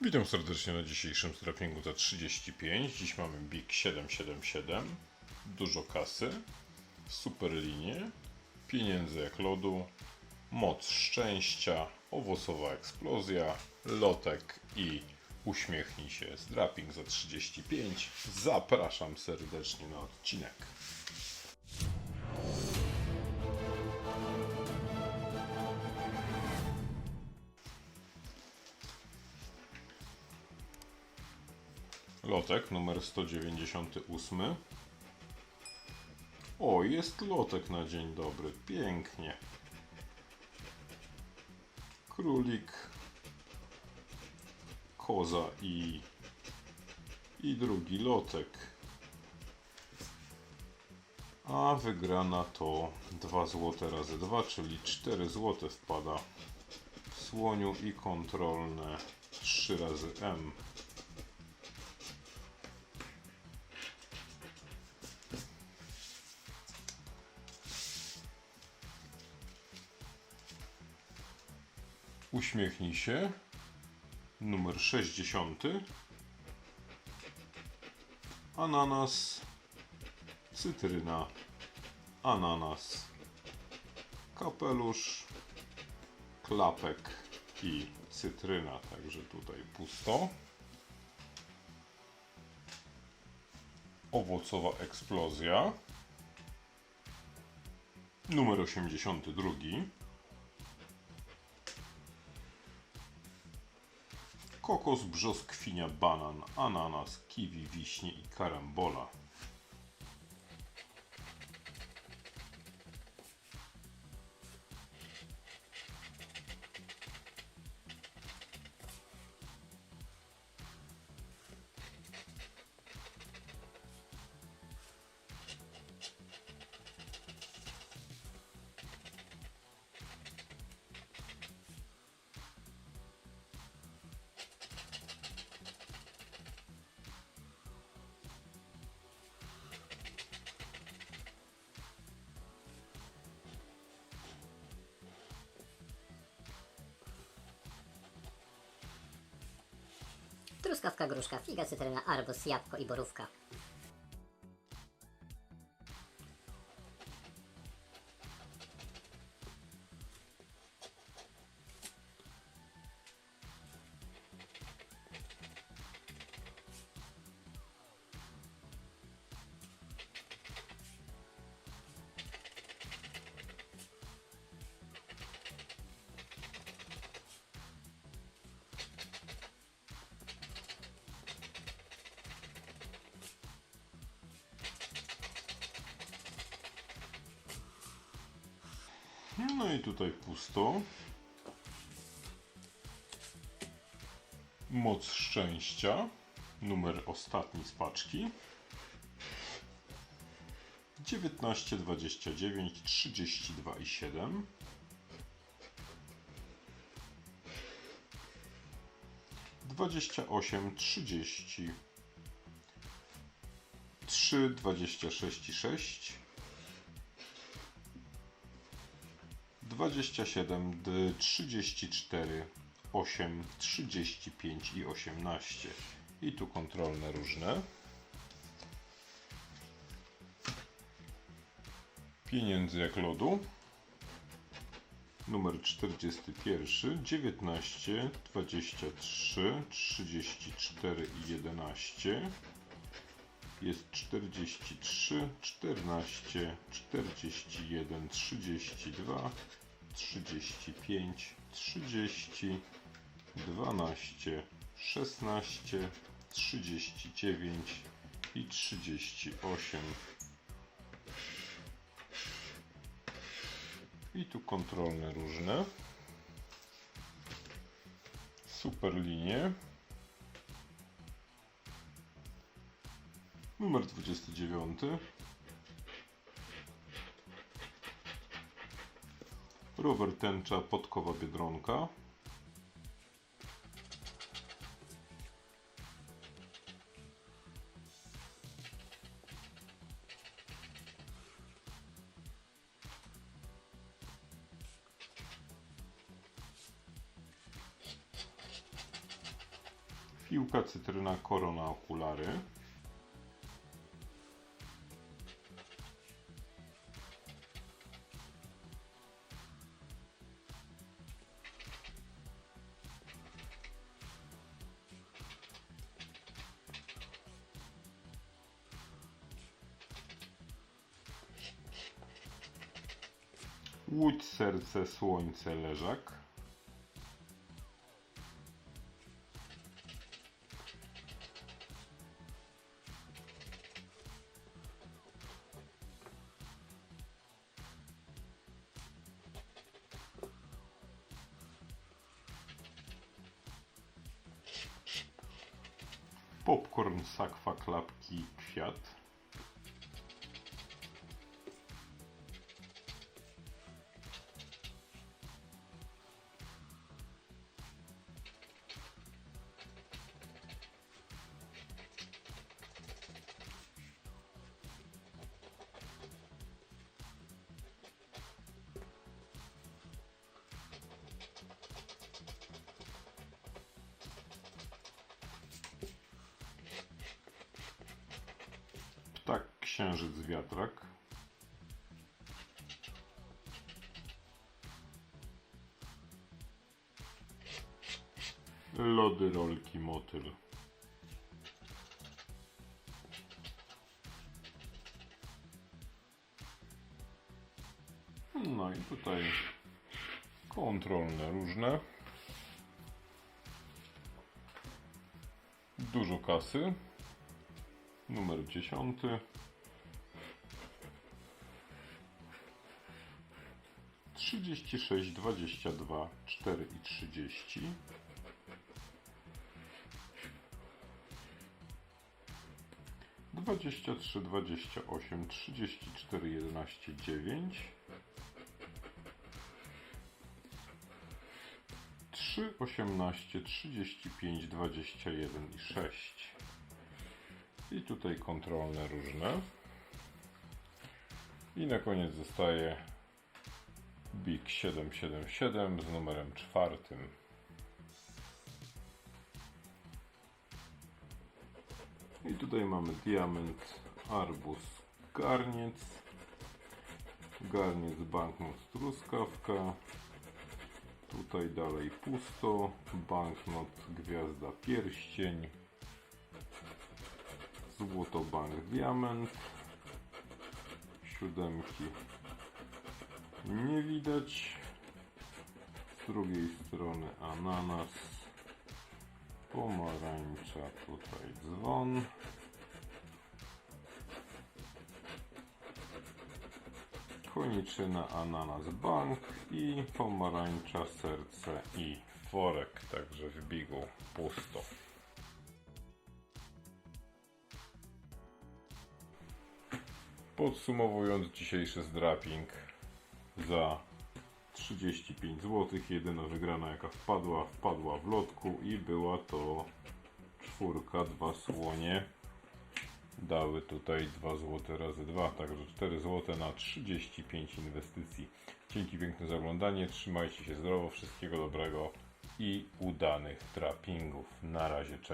Witam serdecznie na dzisiejszym strappingu za 35. Dziś mamy Big 777, dużo kasy, super linie, pieniędzy jak lodu, moc szczęścia, owocowa eksplozja, lotek i uśmiechnij się. Strapping za 35. Zapraszam serdecznie na odcinek. Lotek numer 198. O, jest lotek na dzień dobry. Pięknie. Królik, koza i, i drugi lotek. A wygrana to 2 zł razy 2, czyli 4 zł wpada w słoniu i kontrolne 3 razy M. Uśmiechnij się. Numer 60. Ananas, cytryna, ananas, kapelusz, klapek i cytryna. Także tutaj pusto. Owocowa eksplozja. Numer 82. kokos, brzoskwinia, banan, ananas, kiwi, wiśnie i karambola. Truskawka, gruszka, figa, cytryna, arbuz, jabłko i borówka. I tutaj pusto. Moc szczęścia. Numer ostatni z paczki. 19, 29, 32 i 7. Dwadzieścia osiem, trzydzieści, trzy, dwadzieścia sześć i sześć, 27, D, 34, 8, 35 i 18. I tu kontrolne różne. Pieniędzy jak lodu. Numer 41, 19, 23, 34 i 11. Jest 43, 14, 41, 32, 35, 30, 12, 16, 39 i 38. I tu kontrolne różne. Super linie. Numer 29. Rower tęcza podkowa biedronka. Piłka, cytryna, korona, okulary. Łódź, serce, słońce, leżak. Popcorn, sakwa, klapki, kwiat. księżyc wiatrak. Lody, rolki, motyl. No i tutaj kontrolne różne. Dużo kasy. Numer dziesiąty. 36, 22, 4 i 30. Dwadzieścia trzy, dwadzieścia osiem, trzydzieści cztery, jedenaście, dziewięć. Trzy, osiemnaście, trzydzieści pięć, dwadzieścia jeden i sześć. I tutaj kontrolne różne. I na koniec zostaje BIG 777 z numerem czwartym. I tutaj mamy diament, arbuz, garniec, garniec, banknot, truskawka. Tutaj dalej pusto, banknot, gwiazda, pierścień. Złotobank diament. Siódemki nie widać. Z drugiej strony ananas. Pomarańcza tutaj dzwon. Koniczyna ananas bank i pomarańcza serce i worek także w bigu pusto. Podsumowując dzisiejszy zdraping za 35 zł, jedyna wygrana jaka wpadła, wpadła w lotku i była to czwórka, dwa słonie. Dały tutaj 2 zł razy 2, także 4 zł na 35 inwestycji. Dzięki piękne za oglądanie, trzymajcie się zdrowo, wszystkiego dobrego i udanych trappingów. Na razie, cześć.